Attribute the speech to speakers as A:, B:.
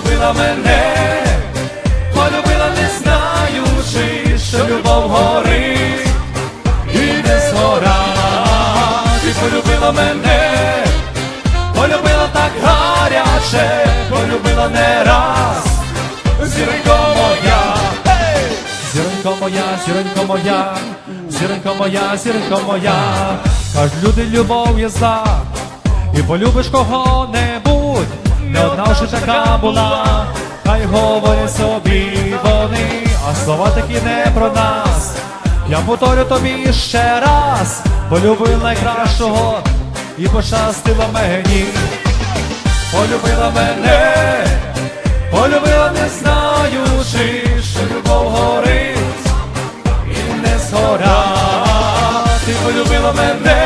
A: полюбила мене, полюбила не знаючи, що любов горить і не згора. Ти полюбила мене, полюбила так гаряче, полюбила не раз, зіронько моя, Гей! зіронько моя, зіронько моя, зіронько моя, зіронько моя, кажуть люди, любов є зла, і полюбиш кого-небудь, одна вже така була, хай говорять собі вони, а слова такі не про нас. Я повторю тобі ще раз, полюбила найкращого і пощастило мені, полюбила мене, полюбила, не знаючи, що любов горить і не згора, ти полюбила мене.